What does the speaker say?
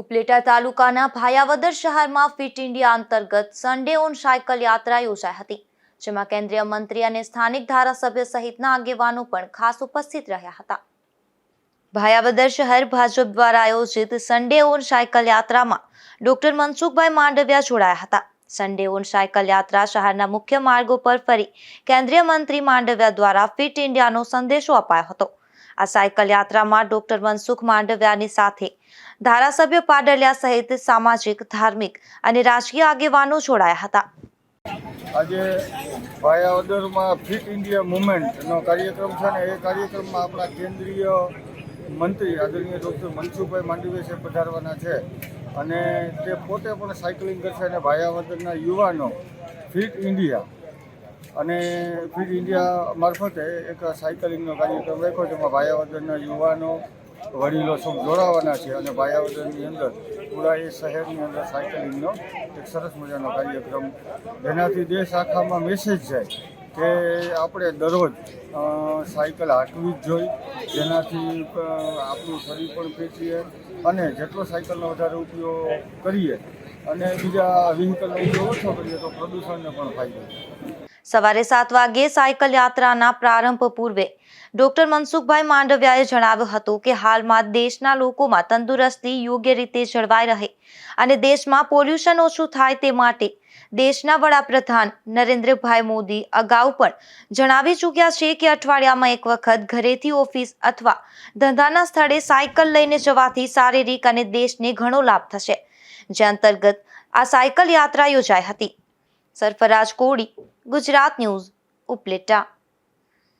ઉપલેટા તાલુકાના ભાયાવદર શહેરમાં fit India અંતર્ગત સન્ડે ઓન સાયકલ યાત્રા યોજાઈ હતી, જેમાં કેન્દ્રીય મંત્રી અને સ્થાનિક ધારાસભ્ય સહિતના આગેવાનો પણ ખાસ ઉપસ્થિત રહ્યા હતા. ભાયાવદર શહેર ભાજપ દ્વારા આયોજિત સન્ડે ઓન સાયકલ યાત્રામાં ડોક્ટર મનસુખભાઈ માંડવિયા જોડાયા હતા. સન્ડે ઓન સાયકલ યાત્રા શહેરના મુખ્ય માર્ગો પર ફરી કેન્દ્રીય મંત્રી માંડવિયા દ્વારા ફિટ ઇન્ડિયાનો સંદેશો અપાયો હતો. આ સાયકલ યાત્રામાં ડોક્ટર મનસુખ માંડવિયાની સાથે. ધારાસભ્ય પાડલિયા સહિત સામાજિક, ધાર્મિક અને રાજકીય આગેવાનો જોડાયા હતા. આજે ભાયાવદરમાં ફિટ ઇન્ડિયા મુવમેન્ટનો કાર્યક્રમ છે ને એ કાર્યક્રમમાં આપણા કેન્દ્રીય મંત્રી આદરણીય ડૉક્ટર મનસુખભાઈ માંડવીય સાહેબ પધારવાના છે અને તે પોતે પણ સાયકલિંગ કરશે અને ભાયાવદરના યુવાનો ફિટ ઇન્ડિયા અને ફિટ ઇન્ડિયા મારફતે એક સાયકલિંગનો કાર્યક્રમ રાખ્યો છે. એમાં ભાયાવદરના યુવાનો, વડીલો સૌ જોડાવાના છે અને ભાયાવદરની અંદર પૂરા એ શહેરની અંદર સાયકલિંગનો એક સરસ મજાનો કાર્યક્રમ જેનાથી દેશ આખામાં મેસેજ જાય કે આપણે દરરોજ સાયકલ હાંકવી જ જોઈએ. જેનાથી આપણું શરીર પણ ફેંચીએ અને જેટલો સાયકલનો વધારે ઉપયોગ કરીએ અને બીજા વ્હીકલનો ઉપયોગ ઓછો કરીએ તો પ્રદૂષણને પણ ફાયદો સવારે સાત વાગ્યે સાયકલ યાત્રાના પ્રારંભ પૂર્વે ડોક્ટર મનસુખભાઈ માંડવિયાએ જણાવ્યું હતું કે હાલમાં દેશના લોકોમાં તંદુરસ્તી યોગ્ય રીતે જળવાઈ રહે અને દેશમાં પોલ્યુશન ઓછું થાય તે માટે દેશના વડાપ્રધાન નરેન્દ્રભાઈ મોદી અગાઉ પણ જણાવી ચૂક્યા છે કે અઠવાડિયામાં એક વખત ઘરેથી ઓફિસ અથવા ધંધાના સ્થળે સાયકલ લઈને જવાથી શારીરિક અને દેશને ઘણો લાભ થશે. જે અંતર્ગત આ સાયકલ યાત્રા યોજાઈ હતી. સરફરાજ કોડી ગુજરાત ન્યૂઝ ઉપલેટા